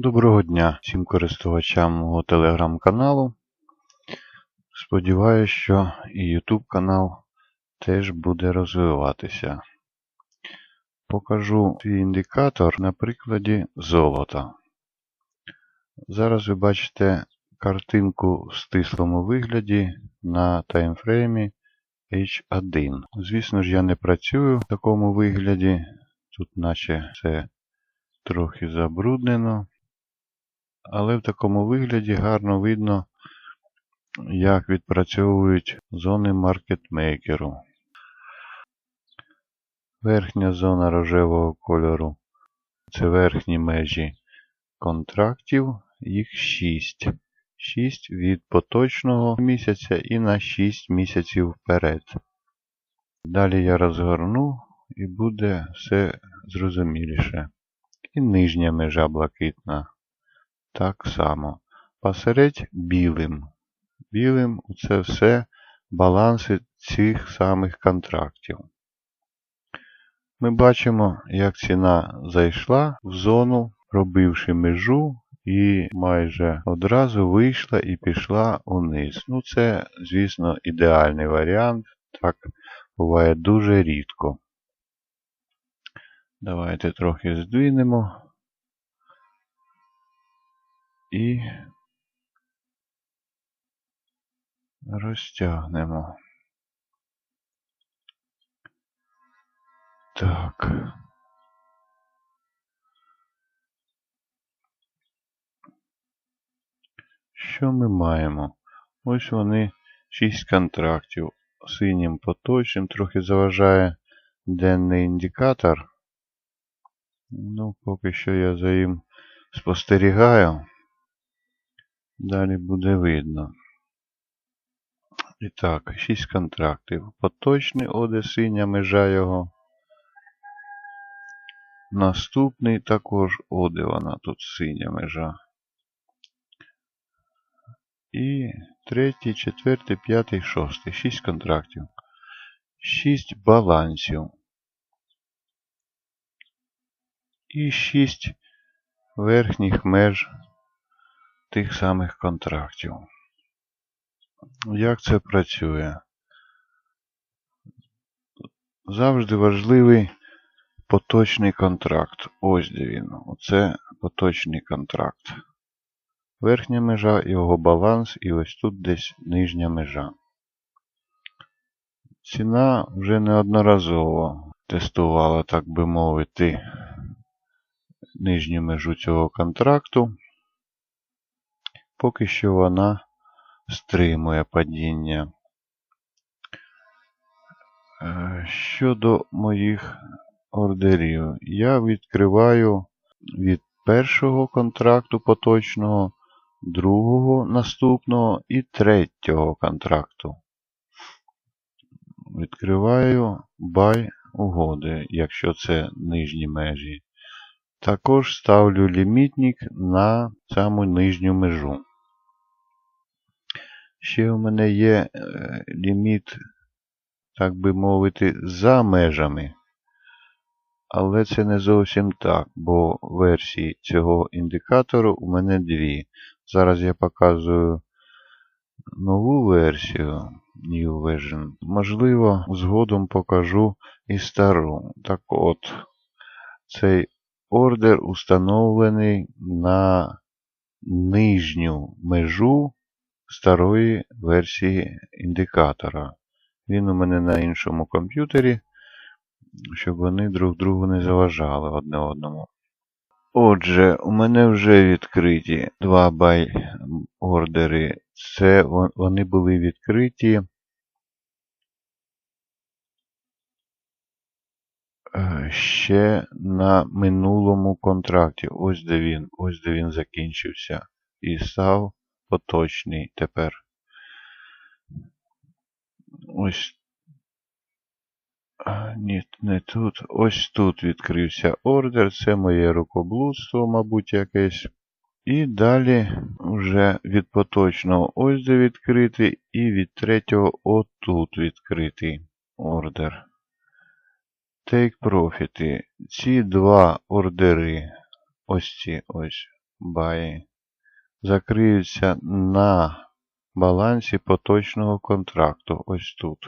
Доброго дня всім користувачам мого телеграм-каналу. Сподіваюсь, що і YouTube канал теж буде розвиватися. Покажу свій індикатор на прикладі золота. Зараз ви бачите картинку в стислому вигляді на таймфреймі H1. Звісно ж, я не працюю в такому вигляді. Тут наче все трохи забруднено. Але в такому вигляді гарно видно, як відпрацьовують зони маркетмейкеру. Верхня зона рожевого кольору це верхні межі контрактів, їх 6. 6 від поточного місяця і на 6 місяців вперед. Далі я розгорну і буде все зрозуміліше. І нижня межа блакитна. Так само. Посередь білим. Білим це все баланси цих самих контрактів. Ми бачимо, як ціна зайшла в зону, пробивши межу, і майже одразу вийшла і пішла униз. Ну, це, звісно, ідеальний варіант. Так буває дуже рідко. Давайте трохи здвинемо. І розтягнемо. Так. Що ми маємо? Ось вони 6 контрактів. Синім поточним трохи заважає денний індикатор. Ну, поки що я за їм спостерігаю. Далі буде видно. І так, 6 контрактів. Поточний оде синя межа його. Наступний також оде вона тут синя межа. І третій, четвертий, п'ятий, шостий. 6 контрактів. 6 балансів. І 6 верхніх меж тих самих контрактів. Як це працює? Завжди важливий поточний контракт. Ось де він. Оце поточний контракт. Верхня межа, його баланс, і ось тут десь нижня межа. Ціна вже неодноразово тестувала, так би мовити, нижню межу цього контракту. Поки що вона стримує падіння. Щодо моїх ордерів, я відкриваю від першого контракту поточного, другого наступного і третього контракту. Відкриваю buy угоди, якщо це нижні межі. Також ставлю лімітник на саму нижню межу. Ще у мене є е, ліміт, так би мовити, за межами. Але це не зовсім так, бо версії цього індикатору у мене дві. Зараз я показую нову версію New Version. Можливо, згодом покажу і стару. Так от, цей ордер установлений на нижню межу старої версії індикатора. Він у мене на іншому комп'ютері, щоб вони друг другу не заважали одне одному. Отже, у мене вже відкриті два бай ордери. Це вони були відкриті ще на минулому контракті. Ось де він, ось де він закінчився. І став поточний тепер. Ось. Ні, не тут. Ось тут відкрився ордер. Це моє рукоблудство, мабуть, якесь. І далі вже від поточного ось де відкритий, і від третього отут відкритий ордер. Take Profit. Ці два ордери, ось ці ось баї закриються на балансі поточного контракту. Ось тут.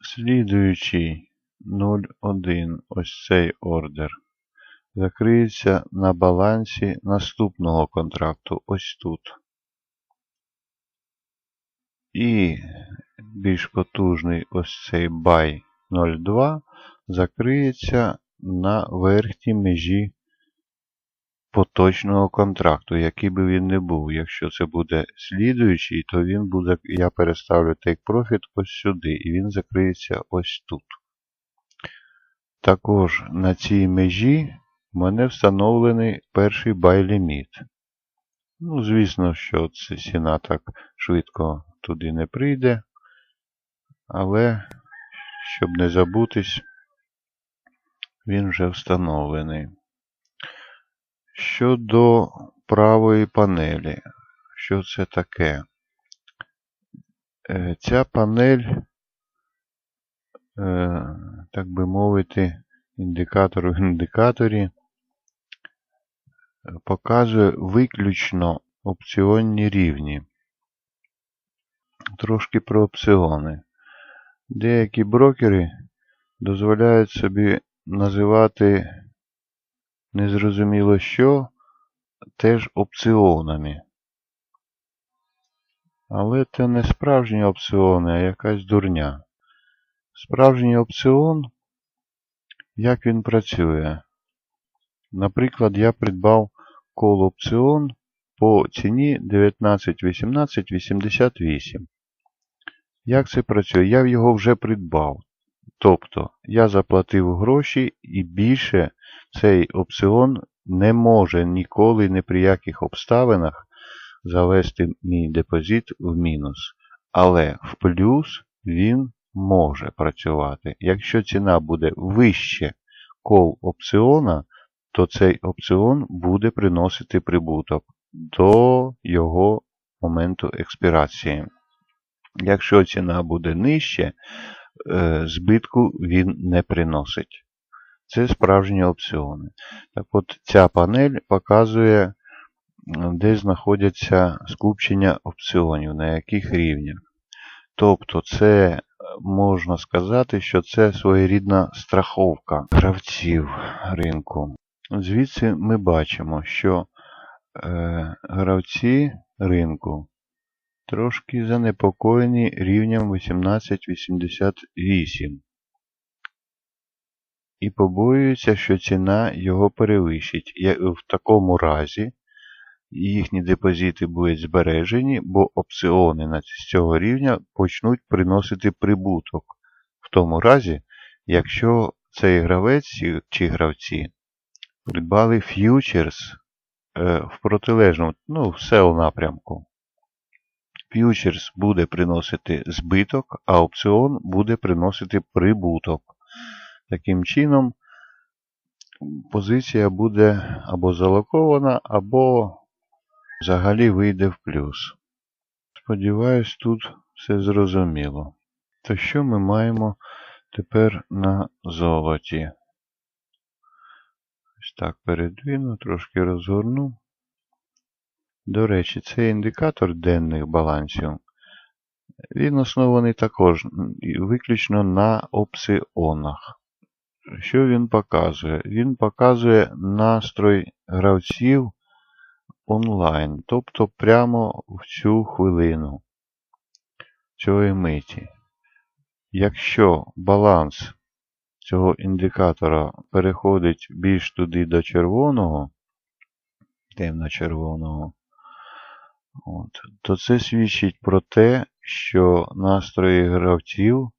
Слідуючий 0,1, ось цей ордер, закриється на балансі наступного контракту. Ось тут. І більш потужний ось цей buy 0,2 закриється на верхній межі поточного контракту, який би він не був. Якщо це буде слідуючий, то він буде, я переставлю Take Profit ось сюди, і він закриється ось тут. Також на цій межі в мене встановлений перший buy ліміт. Ну, звісно, що ціна так швидко туди не прийде. Але, щоб не забутись, він вже встановлений. Щодо правої панелі, що це таке? Е, ця панель, е, так би мовити, індикатор в індикаторі показує виключно опціонні рівні. Трошки про опціони. Деякі брокери дозволяють собі називати незрозуміло що теж опціонами. Але це не справжні опціони, а якась дурня. Справжній опціон, як він працює? Наприклад, я придбав кол опціон по ціні 19.18.88. Як це працює? Я його вже придбав. Тобто, я заплатив гроші і більше цей опціон не може ніколи ні при яких обставинах завести мій депозит в мінус. Але в плюс він може працювати. Якщо ціна буде вище кол опціона, то цей опціон буде приносити прибуток до його моменту експірації. Якщо ціна буде нижче, збитку він не приносить. Це справжні опціони. Так от ця панель показує, де знаходяться скупчення опціонів, на яких рівнях. Тобто, це можна сказати, що це своєрідна страховка гравців ринку. Звідси ми бачимо, що е, гравці ринку трошки занепокоєні рівнем 1888 і побоюються, що ціна його перевищить. В такому разі їхні депозити будуть збережені, бо опціони з цього рівня почнуть приносити прибуток. В тому разі, якщо цей гравець чи гравці придбали ф'ючерс е, в протилежному, ну, в sell напрямку. Ф'ючерс буде приносити збиток, а опціон буде приносити прибуток. Таким чином, позиція буде або залокована, або взагалі вийде в плюс. Сподіваюсь, тут все зрозуміло. То що ми маємо тепер на золоті? Ось так передвину, трошки розгорну. До речі, цей індикатор денних балансів, він оснований також виключно на опціонах. Що він показує? Він показує настрой гравців онлайн, тобто прямо в цю хвилину цієї миті. Якщо баланс цього індикатора переходить більш туди до червоного, темно-червоного, от, то це свідчить про те, що настрої гравців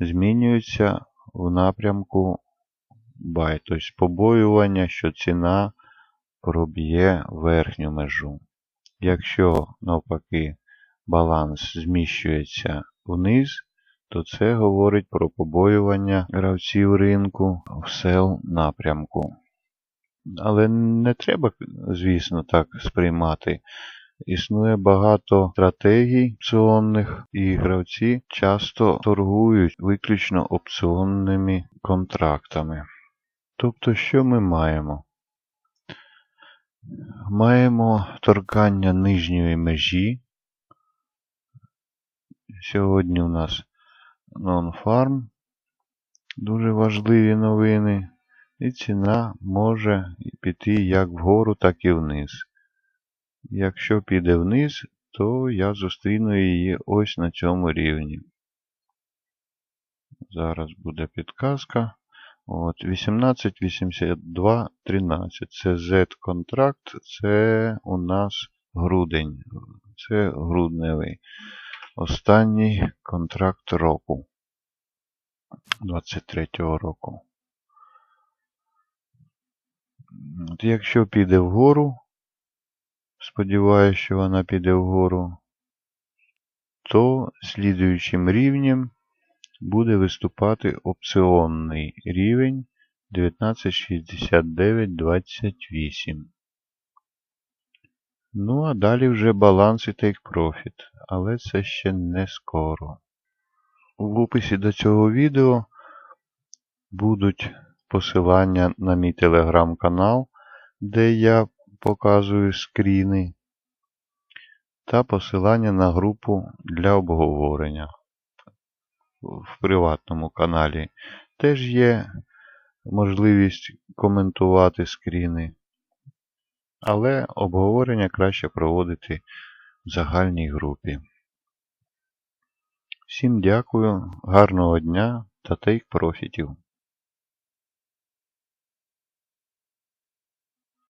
змінюються в напрямку buy, тобто побоювання, що ціна проб'є верхню межу. Якщо, навпаки, баланс зміщується вниз, то це говорить про побоювання гравців ринку в сел напрямку. Але не треба, звісно, так сприймати. Існує багато стратегій опціонних, і гравці часто торгують виключно опціонними контрактами. Тобто, що ми маємо? Маємо торкання нижньої межі. Сьогодні у нас non-farm. Дуже важливі новини. І ціна може піти як вгору, так і вниз. Якщо піде вниз, то я зустріну її ось на цьому рівні. Зараз буде підказка. От, 1882.13. Це Z-контракт, це у нас грудень. Це грудневий. Останній контракт року. 23-го року. От Якщо піде вгору, сподіваюся, що вона піде вгору, то слідуючим рівнем буде виступати опціонний рівень 1969.28. Ну, а далі вже баланс і profit, але це ще не скоро. В описі до цього відео будуть посилання на мій телеграм-канал, де я показую скріни, та посилання на групу для обговорення в приватному каналі. Теж є можливість коментувати скріни, але обговорення краще проводити в загальній групі. Всім дякую, гарного дня та тейк профітів!